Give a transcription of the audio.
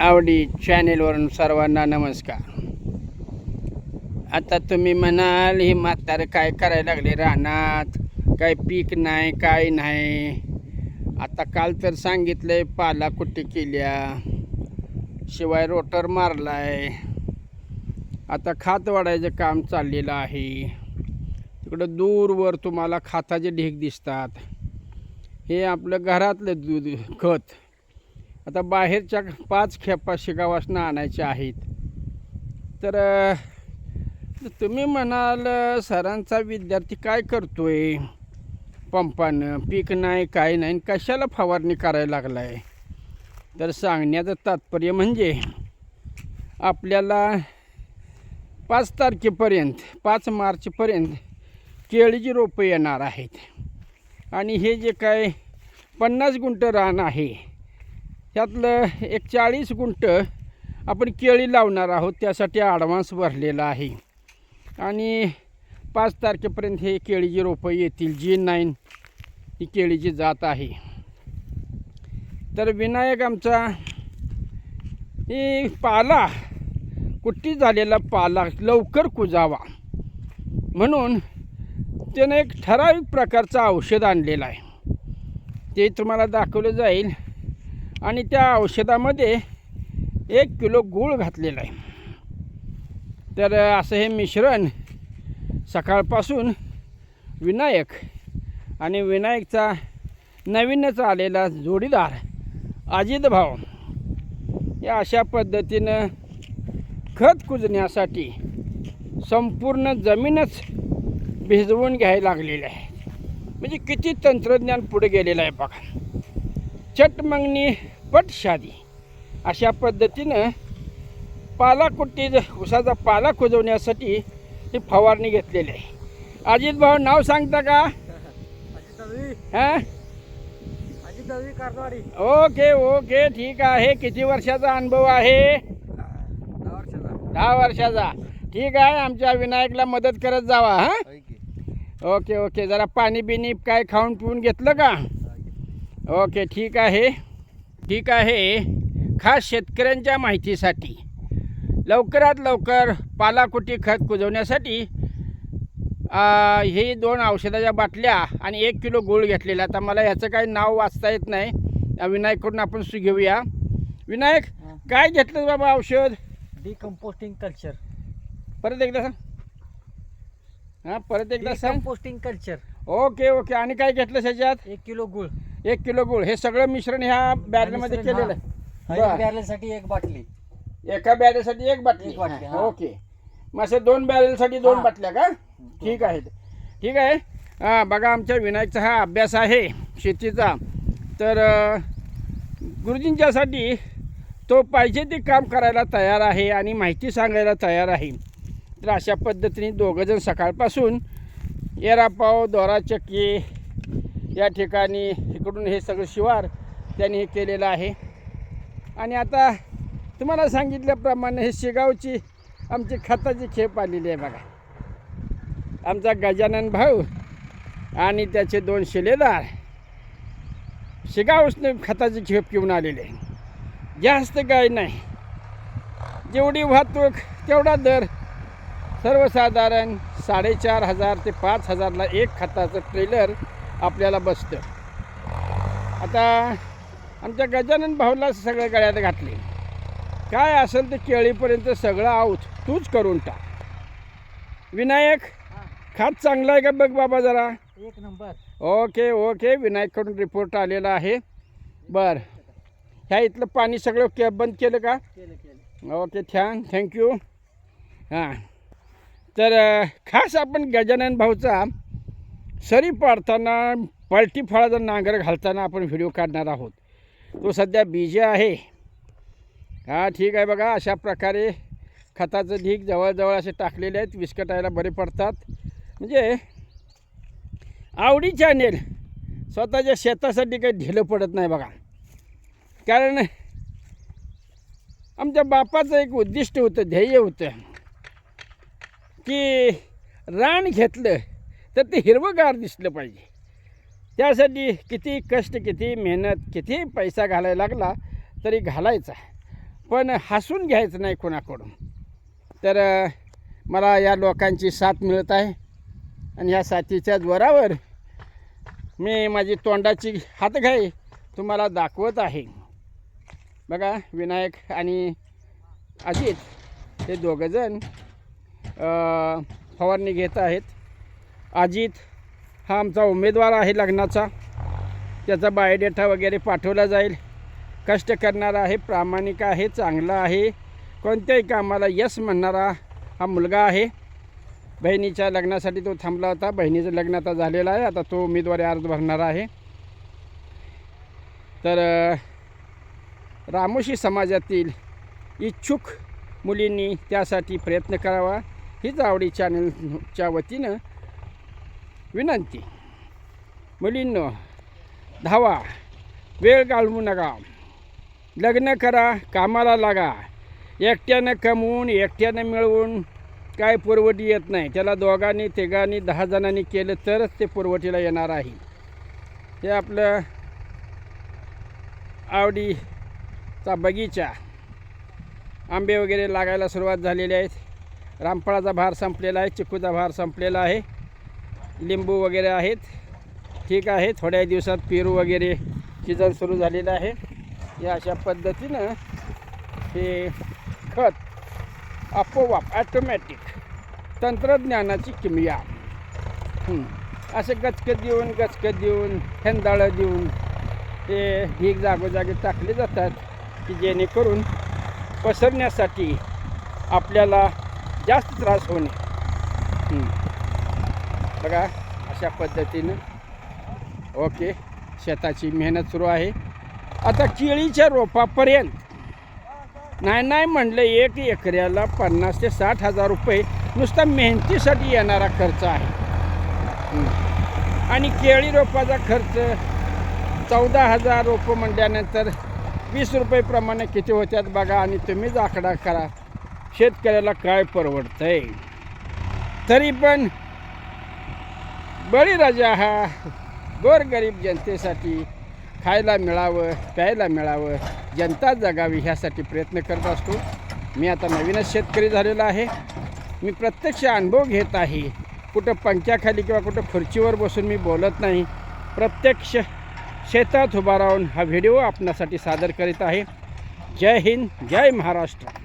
आवडी चॅनेलवरून सर्वांना नमस्कार. आता तुम्ही म्हणाल ही म्हातारं काय करायला लागले रानात? काय पीक नाही काय नाही? आता काल तर सांगितलंय पाला कुट्टी केल्या? शिवाय रोटर मारलाय. आता खात वाढायचं काम चाललेलं आहे. तिकडं दूरवर तुम्हाला खाताचे ढीग दिसतात. हे आपलं घरातलं दूध खत. आता बाहेरच्या पाच खेपा शिगावासनं आणायच्या आहेत. तर तुम्ही म्हणाल सरांचा विद्यार्थी काय करतो आहे पंपानं पीक नाही काय नाही कशाला फवारणी करायला लागला आहे तर सांगण्याचं तात्पर्य म्हणजे आपल्याला पाच तारखेपर्यंत पाच मार्चपर्यंत केळीची रोपं येणार आहेत. आणि हे जे काय पन्नास गुंठ रान आहे त्यातलं एक चाळीस गुंट आपण केळी लावणार आहोत त्यासाठी ॲडव्हान्स भरलेला आहे. आणि पाच तारखेपर्यंत हे केळीची रोपं येतील जी नाईन ही केळीची जात आहे. तर विनायक आमचा ही पाला कुट्टी झालेला पाला लवकर कुजावा. म्हणून त्यानं एक ठराविक प्रकारचं औषध आणलेलं आहे. ते तुम्हाला दाखवलं जाईल. आणि त्या औषधामध्ये एक किलो गूळ घातलेला आहे. तर असं हे मिश्रण सकाळपासून विनायक आणि विनायकचा नवीनच आलेला जोडीदार अजित भाऊ या अशा पद्धतीनं खत कुजण्यासाठी संपूर्ण जमीनच भिजवून घ्यायला लागलेली आहे. म्हणजे किती तंत्रज्ञान पुढे गेलेलं आहे बघा. चट मंगनी पट शादी. अशा पद्धतीनं पाला कुट्टी उसाचा पाला कुजवण्यासाठी ही फवारणी घेतलेली आहे. अजित भाऊ नाव सांगता का? हां? ओके ओके ठीक आहे. किती वर्षाचा अनुभव आहे? दहा वर्षाचा. दहा वर्षाचा. ठीक आहे आमच्या विनायकला मदत करत जावा हां? Okay okay. जरा पाणी बिनी काय खाऊन पिऊन घेतलं का? ओके ठीक आहे. ठीक आहे. खास शेतकऱ्यांच्या माहितीसाठी. लवकरात लवकर पालाकुटी खत कुजवण्यासाठी हे दोन औषधाच्या बाटल्या आणि एक किलो गूळ घेतलेला. आता मला याचं काही नाव वाचता येत नाही. विनायककडून आपण सु घेऊया. विनायक. काय घेतलं बाबा औषध? डिकम्पोस्टिंग कल्चर परत एकदा सांग. हां परत एकदा सांग. Decomposting culture okay okay. आणि काय घेतलं त्याच्यात एक किलो गुळ. एक किलो गूळ. हे सगळं मिश्रण ह्या बॅरलमध्ये मिश्रण, केलेलं हा. आहे एक बरं. बॅरलसाठी एक बाटली. एका बॅरेलसाठी एक बाटली. एक बाटली, हा. ओके. मग असे दोन बॅरेलसाठी दोन हा. बाटल्या का? ठीक आहे. ठीक आहे. हां बघा आमच्या विनायकचा हा अभ्यास आहे शेतीचा. तर अं, गुरुजींच्यासाठी तो पाहिजे ते काम करायला तयार आहे आणि माहिती सांगायला तयार आहे. तर अशा पद्धतीने दोघंजण सकाळपासून येरापाव दोरा चक्की या ठिकाणी इकडून हे सगळं शिवार त्यांनी हे केलेलं आहे. आणि आता तुम्हाला सांगितल्याप्रमाणे हे शेगावची आमची खताची खेप आलेली आहे बघा. आमचा गजानन भाऊ आणि त्याचे दोन शिलेदार शेगावसने खताची खेप घेऊन आलेले आहे जास्त काय नाही. जेवढी वाहतूक तेवढा दर सर्वसाधारण साडेचार हजार ते पाच हजारला एक खताचं ट्रेलर आपल्याला बसतं. आता आमच्या गजानन भाऊला सगळं गळ्यात घातले. काय असेल ते केळीपर्यंत सगळं आऊत तूच करून टाक. विनायक खात चांगला आहे का बघ बाबा जरा? एक नंबर. ओके ओके विनायककडून रिपोर्ट आलेला आहे. बर. ह्या इथलं पाणी सगळं के बंद केलं का? ओके थँक थँक्यू हां. तर खास आपण गजानन भाऊचा सरी पाडताना पलटी फळाचा नांगर घालताना आपण व्हिडिओ काढणार आहोत. तो सध्या बीजे आहे. हां ठीक आहे बघा अशा प्रकारे खताचं ढीक जवळजवळ असे टाकलेले आहेत विस्कटायला बरे पडतात. म्हणजे आवडी चॅनेल स्वतःच्या शेतासाठी काही ढिलं पडत नाही बघा. कारण आमच्या बापाचं एक उद्दिष्ट होतं ध्येय होतं की रान घेतलं तर ते हिरवंगार दिसलं पाहिजे. त्यासाठी किती कष्ट किती मेहनत किती पैसा घालायला लागला तरी घालायचा. पण हसून घ्यायचं नाही कोणाकडून. तर मला या लोकांची साथ मिळत आहे आणि ह्या साथीच्या जोरावर मी माझी तोंडाची हातघाई तुम्हाला दाखवत आहे. बघा विनायक आणि अजित हे दोघंजण फवारणी घेत आहेत. अजित हा आमचा उमेदवार आहे लग्नाचा. त्याचा बायोडेटा वगैरे पाठवला जाईल. कष्ट करणारा आहे प्रामाणिक आहे चांगला आहे. कोणत्याही कामाला यस म्हणणारा हा मुलगा आहे. बहिणीच्या लग्नासाठी तो थांबला होता. बहिणीचं लग्न आता झालेलं आहे. आता तो उमेदवारी अर्ज भरणार आहे. तर रामोशी समाजातील इच्छुक मुलींनी त्यासाठी प्रयत्न करावा. हीच आवडी चॅनलच्या वतीनं विनंती. मुलींनो धावा वेळ घालवू नका. लग्न करा कामाला लागा. एकट्यानं कमवून एकट्यानं मिळवून काय पुरवठी येत नाही. त्याला दोघांनी तिघांनी दहा जणांनी केलं तरच ते पुरवठीला येणार आहे. हे आपलं आवडीचा बगीचा. आंबे वगैरे लागायला सुरुवात झालेली आहेत. रामफळाचा भार संपलेला आहे चिकूचा भार संपलेला आहे. लिंबू वगैरे आहेत. ठीक आहे थोड्या दिवसात पेरू वगैरे सीझन सुरू झालेलं आहे. या अशा पद्धतीनं हे खत आपोआप ॲटोमॅटिक तंत्रज्ञानाची किमया. असे गचकत देऊन गचकत देऊन हेंदाळं देऊन ते ही जागोजागी टाकले जातात की जेणेकरून पसरण्यासाठी आपल्याला जास्त त्रास होणे. बघा अशा पद्धतीनं. ओके शेताची मेहनत सुरू आहे. आता केळीच्या रोपापर्यंत. नाही नाही म्हणलं एक एकऱ्याला पन्नास ते साठ हजार रुपये नुसता मेहनतीसाठी येणारा खर्च आहे. आणि केळी रोपाचा खर्च चौदा हजार रोपं म्हटल्यानंतर वीस रुपयेप्रमाणे किती होत्यात बघा आणि तुम्हीच आकडा करा. शेतकऱ्याला काय परवडतंय? तरी पण बळीराजा हा गोरगरीब जनतेसाठी खायला मिळावं प्यायला मिळावं जनता जगावी ह्यासाठी प्रयत्न करत असतो. मी आता नवीनच शेतकरी झालेलो आहे. मी प्रत्यक्ष अनुभव घेत आहे. कुठं पंख्याखाली किंवा कुठं खुर्चीवर बसून मी बोलत नाही. प्रत्यक्ष शेतात उभा राहून हा व्हिडिओ आपणासाठी सादर करीत आहे. जय हिंद जय महाराष्ट्र.